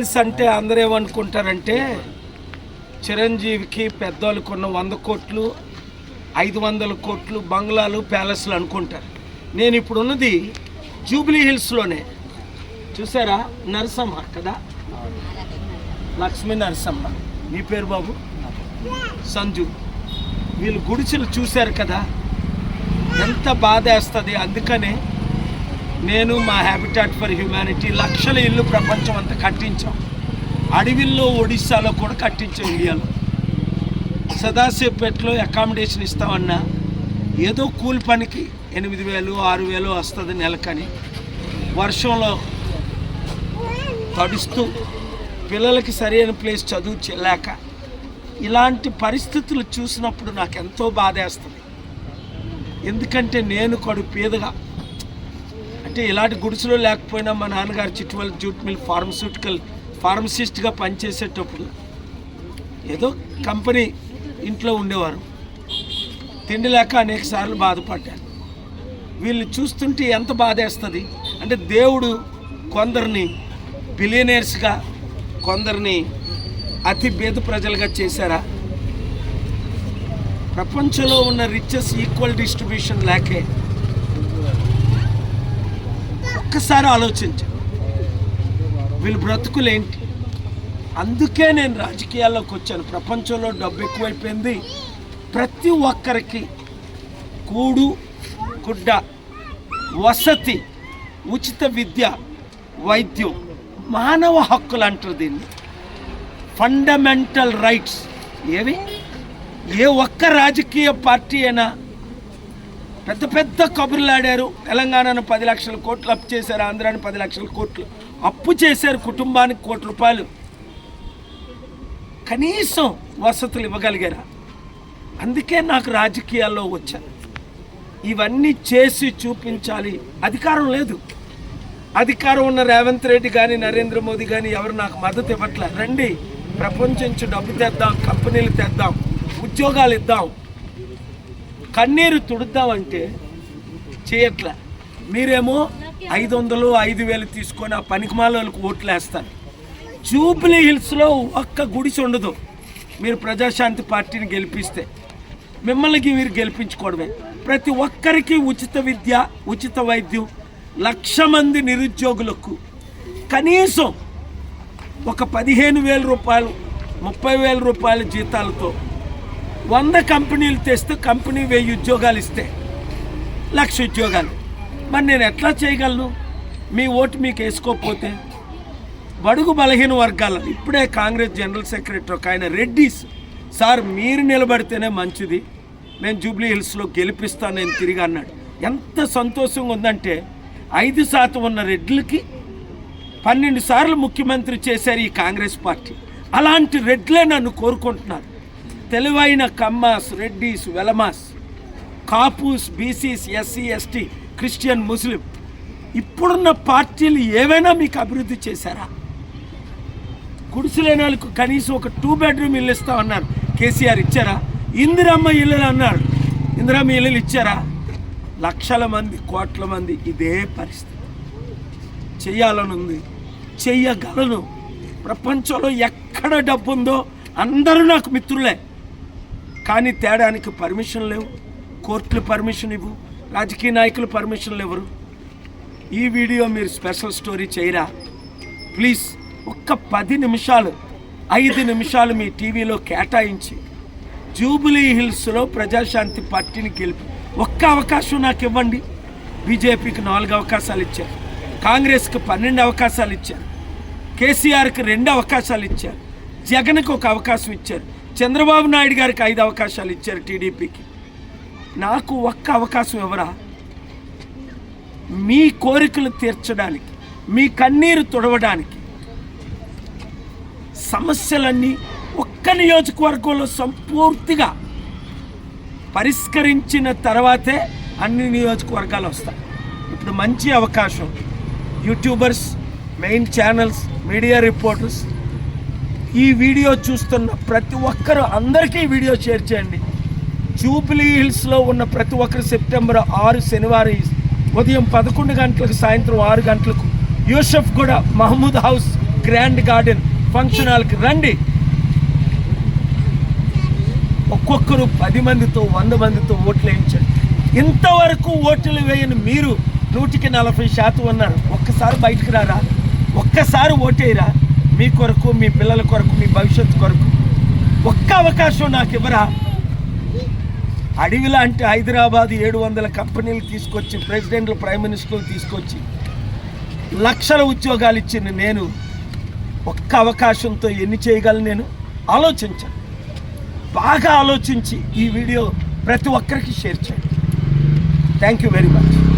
Hills అంటే అందరూ ఏమనుకుంటారంటే చిరంజీవికి పెద్దోళ్ళకు ఉన్న వంద కోట్లు ఐదు వందల కోట్లు బంగ్లాలు ప్యాలెస్లు అనుకుంటారు. నేను ఇప్పుడు ఉన్నది జూబ్లీ హిల్స్లోనే. చూసారా? నరసమ్మ కదా? లక్ష్మీ నరసమ్మ. నీ పేరు బాబు? సంజు. వీళ్ళు గుడిసెలు చూశారు కదా? ఎంత బాధ వేస్తుంది అందుకనే నేను మా హ్యాబిటాట్ ఫర్ హ్యుమానిటీ లక్షల ఇల్లు ప్రపంచం అంతా కట్టించాం. అడవిల్లో ఒడిస్సాలో కూడా కట్టించాం ఇండియాలో. సదాశివపేటలో అకామిడేషన్ ఇస్తామన్నా ఏదో కూలి పనికి ఎనిమిది వేలు ఆరు వేలు వస్తుంది నెలకని వర్షంలో తడుస్తూ పిల్లలకి సరైన ప్లేస్ చదువు చెల్లాక ఇలాంటి పరిస్థితులు చూసినప్పుడు నాకు ఎంతో బాధేస్తుంది. ఎందుకంటే నేను కొడు పేదగా అంటే ఇలాంటి గుడిసెలో లేకపోయినా మా నాన్నగారు చిట్టువల్ జూట్ మిల్ ఫార్మస్యూటికల్ ఫార్మసిస్ట్గా పనిచేసేటప్పుడు ఏదో కంపెనీ ఇంట్లో ఉండేవారు. తిండి లేక అనేక సార్లు బాధపడ్డారు. వీళ్ళు చూస్తుంటే ఎంత బాధేస్తుంది? అంటే దేవుడు కొందరిని బిలియనర్స్గా కొందరిని అతి భేద ప్రజలుగా చేశారా? ప్రపంచంలో ఉన్న రిచెస్ ఈక్వల్ డిస్ట్రిబ్యూషన్ లేకే ఒక్కసారి ఆలోచించు. వీళ్ళు బ్రతుకులేంటి? అందుకే నేను రాజకీయాల్లోకి వచ్చాను. ప్రపంచంలో డబ్బు ఎక్కువైపోయింది. ప్రతి ఒక్కరికి కూడు గుడ్డ వసతి ఉచిత విద్య వైద్యం మానవ హక్కులు అంటారు దీన్ని. ఫండమెంటల్ రైట్స్ ఏవి? ఏ ఒక్క రాజకీయ పార్టీ అయినా పెద్ద పెద్ద కబుర్లు ఆడారు. తెలంగాణను పది లక్షల కోట్లు అప్పు చేశారు ఆంధ్రాని పది లక్షల కోట్లు అప్పు చేశారు కుటుంబానికి కోటి రూపాయలు. కనీసం వసతులు ఇవ్వగలిగారా? అందుకే నాకు రాజకీయాల్లో వచ్చాను ఇవన్నీ చేసి చూపించాలి. అధికారం లేదు. అధికారం ఉన్న రేవంత్ రెడ్డి కానీ నరేంద్ర మోదీ కానీ ఎవరు నాకు మద్దతు ఇవ్వట్లేదు రండి ప్రపంచం నుంచి డబ్బు తెద్దాం కంపెనీలు తెద్దాం ఉద్యోగాలు ఇద్దాం. కన్నీరు తుడుద్దామంటే చేయట్లే. మీరేమో ఐదు వందలు ఐదు వేలు తీసుకొని ఆ పనికిమాలకు ఓట్లు వేస్తారు జూబ్లీ హిల్స్లో ఒక్క గుడిసి ఉండదు. మీరు ప్రజాశాంతి పార్టీని గెలిపిస్తే మిమ్మల్ని మీరు గెలిపించుకోవడమే. ప్రతి ఒక్కరికి ఉచిత విద్య ఉచిత వైద్యం లక్ష మంది నిరుద్యోగులకు కనీసం ఒక పదిహేను వేల రూపాయలు ముప్పై వేల రూపాయల జీతాలతో వంద కంపెనీలు తెస్తే కంపెనీ వెయ్యి ఉద్యోగాలు ఇస్తే లక్ష ఉద్యోగాలు. మరి నేను ఎట్లా చేయగలను? మీ ఓటు మీకు వేసుకోకపోతే? బడుగు బలహీన వర్గాల ఇప్పుడే కాంగ్రెస్ జనరల్ సెక్రటరీ ఒక ఆయన రెడ్డిస్ సార్ మీరు నిలబడితేనే మంచిది. నేను జూబ్లీ హిల్స్లో గెలిపిస్తాను నేను తిరిగి అన్నాడు. ఎంత సంతోషంగా ఉందంటే ఐదు శాతం ఉన్న రెడ్లకి పన్నెండు సార్లు ముఖ్యమంత్రి చేశారు ఈ కాంగ్రెస్ పార్టీ. అలాంటి రెడ్లే నన్ను కోరుకుంటున్నారు. తెలివైన Kammas Reddys Velamas Kapus BCs SC ST Christian Muslim ఇప్పుడున్న పార్టీలు ఏవైనా మీకు అభివృద్ధి చేశారా? గుడిసెలేని వాళ్ళకు కనీసం ఒక టూ బెడ్రూమ్ ఇల్లు ఇస్తామన్నారు కేసీఆర్ ఇచ్చారా? ఇందిరమ్మ ఇల్లులు అన్నారు ఇందిరమ్మ ఇల్లులు ఇచ్చారా? లక్షల మంది కోట్ల మంది ఇదే పరిస్థితి. చెయ్యాలని ఉంది చెయ్యగలను. ప్రపంచంలో ఎక్కడ డబ్బు ఉందో అందరూ నాకు మిత్రులే. కానీ తేడానికి పర్మిషన్ లేవు. కోర్టులు పర్మిషన్ ఇవ్వు. రాజకీయ నాయకులు పర్మిషన్లు ఇవ్వరు ఈ వీడియో మీరు స్పెషల్ స్టోరీ చేయరా? ప్లీజ్ ఒక్క పది నిమిషాలు ఐదు నిమిషాలు మీ టీవీలో కేటాయించి జూబిలీ హిల్స్లో ప్రజాశాంతి పార్టీని గెలిపి ఒక్క అవకాశం నాకు ఇవ్వండి. బీజేపీకి నాలుగు అవకాశాలు ఇచ్చారు. కాంగ్రెస్కి పన్నెండు అవకాశాలు ఇచ్చారు. కేసీఆర్కి రెండు అవకాశాలు ఇచ్చారు. జగన్కి ఒక అవకాశం ఇచ్చారు. చంద్రబాబు నాయుడు గారికి ఐదు అవకాశాలు ఇచ్చారు టీడీపీకి. నాకు ఒక్క అవకాశం ఎవరా మీ కోరికలు తీర్చడానికి మీ కన్నీరు తుడవడానికి సమస్యలన్నీ ఒక్క నియోజకవర్గంలో సంపూర్తిగా పరిష్కరించిన తర్వాతే అన్ని నియోజకవర్గాలు వస్తాయి. ఇప్పుడు మంచి అవకాశం. YouTubers main channels media reporters ఈ వీడియో చూస్తున్న ప్రతి ఒక్కరు అందరికీ వీడియో షేర్ చేయండి. జూబ్లీ హిల్స్లో ఉన్న ప్రతి ఒక్కరు సెప్టెంబర్ ఆరు శనివారం ఉదయం పదకొండు గంటలకు సాయంత్రం ఆరు గంటలకు Yousufguda Mahmood house grand garden function హాల్కి రండి. ఒక్కొక్కరు పది మందితో వంద మందితో ఓట్లు వేయించండి. ఇంతవరకు ఓట్లు వేయని మీరు నూటికి నలభై శాతం ఉన్నారు. ఒక్కసారి బయటకు రారా? ఒక్కసారి ఓటేయరా? మీ కొరకు మీ పిల్లల కొరకు మీ భవిష్యత్తు కొరకు ఒక్క అవకాశం నాకు ఇవ్వరా? అడవి లాంటి హైదరాబాద్ ఏడు వందల కంపెనీలు తీసుకొచ్చి ప్రెసిడెంట్లు ప్రైమ్ మినిస్టర్లు తీసుకొచ్చి లక్షల ఉద్యోగాలు ఇచ్చిన నేను. ఒక్క అవకాశంతో ఎన్ని చేయగలను నేను? ఆలోచించాను. బాగా ఆలోచించి ఈ వీడియో ప్రతి ఒక్కరికి షేర్ చేయండి. Thank you very much